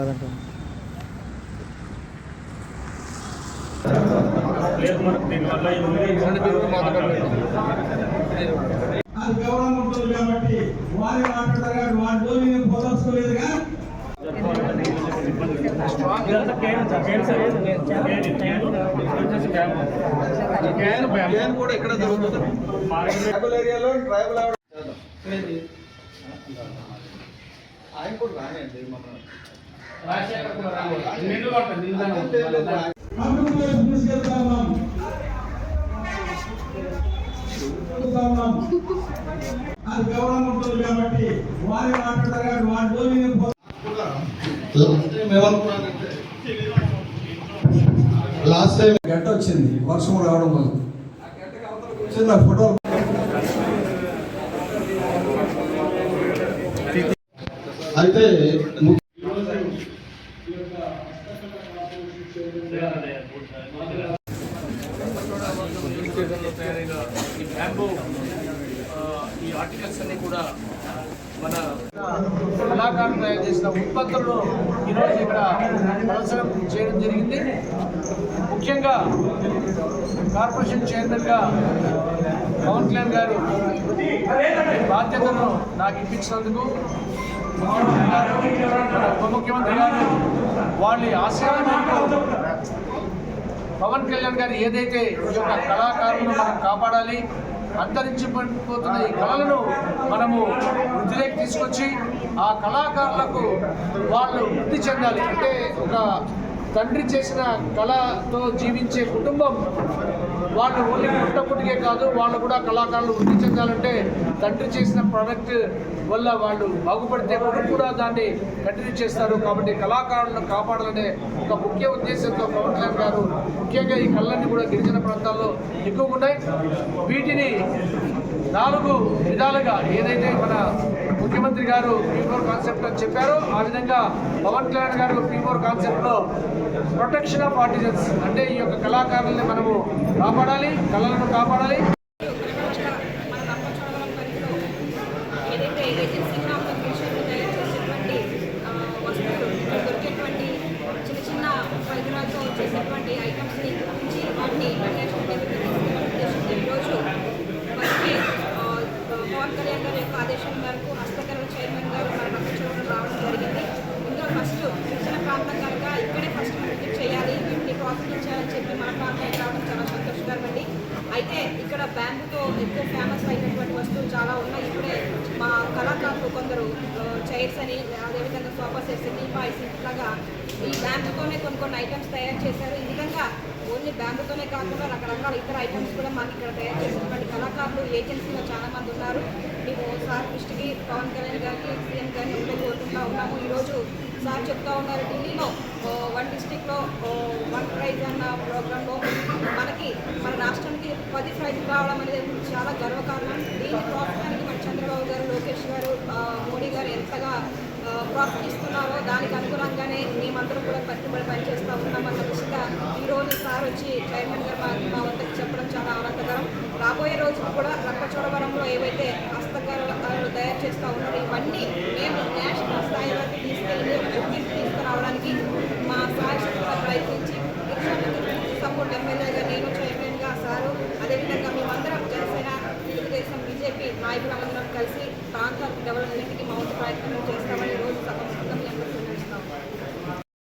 కాదంట అది ఉంటుంది కాబట్టి వారి మాట్లాడతారు వారి నేను పోదలుచుకోలేదుగా కూడా ఎక్కడ దొరుకుతుంది ట్రైబల్ ఏరియాలో ట్రైబల్ ఆయన కూడా రానండి మన అది గౌరవం ఉంటుంది కాబట్టి వారి మాట్లాడతారు కాబట్టి వారి జోలి లాస్ట్ టైం గంట వచ్చింది వర్షం రావడం వల్ల చిన్న ఫోటో అయితే ము- తయారైన Uh, ఈ ఈ ఆర్టికల్స్ అన్ని కూడా మన కళాకారులు తయారు చేసిన ఉత్పత్తులను ఈరోజు ఇక్కడ ప్రదర్శన చేయడం జరిగింది. ముఖ్యంగా కార్పొరేషన్ చైర్మన్గా పవన్ కళ్యాణ్ గారు బాధ్యతను నాకు ఇప్పించినందుకు గారు, ఉప ముఖ్యమంత్రి గారు వాళ్ళ ఆశయాల పవన్ కళ్యాణ్ గారు ఏదైతే ఈ యొక్క కళాకారులను మనం కాపాడాలి అంతరించిపోతున్న ఈ కళలను మనము వృద్ధిలోకి తీసుకొచ్చి ఆ కళాకారులకు వాళ్ళు వృద్ధి చెందాలి. అంటే ఒక తండ్రి చేసిన కళతో జీవించే కుటుంబం. వాళ్ళు ఓన్లీ పుట్టపుటికే కాదు వాళ్ళు కూడా కళాకారులు వృద్ధి చెందాలంటే తండ్రి చేసిన ప్రోడక్ట్ వల్ల వాళ్ళు బాగుపడితే కొడుకు కూడా దాన్ని కంటిన్యూ చేస్తారు. కాబట్టి కళాకారులను కాపాడాలనే ఒక ముఖ్య ఉద్దేశంతో పవన్ కళ్యాణ్ గారు ముఖ్యంగా ఈ కళలన్నీ కూడా గిరిజన ప్రాంతాల్లో ఎక్కువగా ఉన్నాయి. వీటిని నాలుగు విధాలుగా ఏదైతే మన ముఖ్యమంత్రి గారు పీ ఫోర్ కాన్సెప్ట్ అని చెప్పారు. ఆ విధంగా పవన్ కళ్యాణ్ గారు పీ ఫోర్ కాన్సెప్ట్లో ప్రొటెక్షన్ ఆఫ్ ఆర్టిజన్స్ అంటే ఈ యొక్క కళాకారుల్ని మనము కాపాడాలి కళలను కాపాడాలి. వస్తువులు చిన్న చిన్న పరికరాలతో చేసేటువంటి ఐటమ్స్ని గురించి వాటిని ఇంటర్నేషనల్ ఈరోజు మనకి పవన్ కళ్యాణ్ గారి యొక్క ఆదేశం మేరకు హస్తకళ చైర్మన్ గారు మన రంపచోడవరం రావడం జరిగింది ఇందులో ఫస్ట్ గిరిజన ప్రాంతం కనుక ఇక్కడే ఫస్ట్ విజిట్ చేయాలి వీటిని ప్రోత్సహించాలని చెప్పి మన ప్రాంతానికి రావడం చాలా సంతోషకరం అండి అయితే బ్యాంకుతో ఎక్కువ ఫేమస్ అయినటువంటి వస్తువులు చాలా ఉన్నాయి. ఇప్పుడే మా కళాకారులు కొందరు చైర్స్ అని అదేవిధంగా సోఫా సెట్స్ టీపాయ్స్ ఇట్లాగా ఈ బ్యాంకుతోనే కొన్ని కొన్ని ఐటమ్స్ తయారు చేశారు. ఈ విధంగా ఓన్లీ బ్యాంకుతోనే కాకుండా రకరకాల ఇతర ఐటమ్స్ కూడా మాకు ఇక్కడ తయారు చేసినటువంటి కళాకారులు ఏజెన్సీలో చాలా మంది ఉన్నారు. మేము సార్ దృష్టికి పవన్ కళ్యాణ్ గారికి సీఎం గారిని ఉండే కోరుకుంటా ఉన్నాము. ఈరోజు సార్ చెప్తా ఉన్నారు ఢిల్లీలో వన్ డిస్టిక్లో వన్ ప్రైజ్ అన్న ప్రోగ్రాంలో మనకి మన రాష్ట్రం ప్రతి ప్రైజ్లు రావడం అనేది చాలా గర్వకారణం. దీన్ని ప్రోత్సాహానికి మన చంద్రబాబు గారు లోకేష్ గారు మోడీ గారు ఎంతగా ప్రోత్సహిస్తున్నారో దానికి అనుగుణంగానే మేమందరం కూడా కట్టుబడి పనిచేస్తూ ఉన్నాం. అన్న దిశగా ఈరోజు సార్ వచ్చి చైర్మన్ గారు మా వద్దకు చెప్పడం చాలా ఆనందకరం. రాబోయే రోజులు కూడా రంపచోడవరంలో నాయకులందరం కలిసి ప్రాంత డెవలప్మెంట్కి మౌంట్ ప్రయత్నం చేస్తామని రోజు సభ సందర్భంగా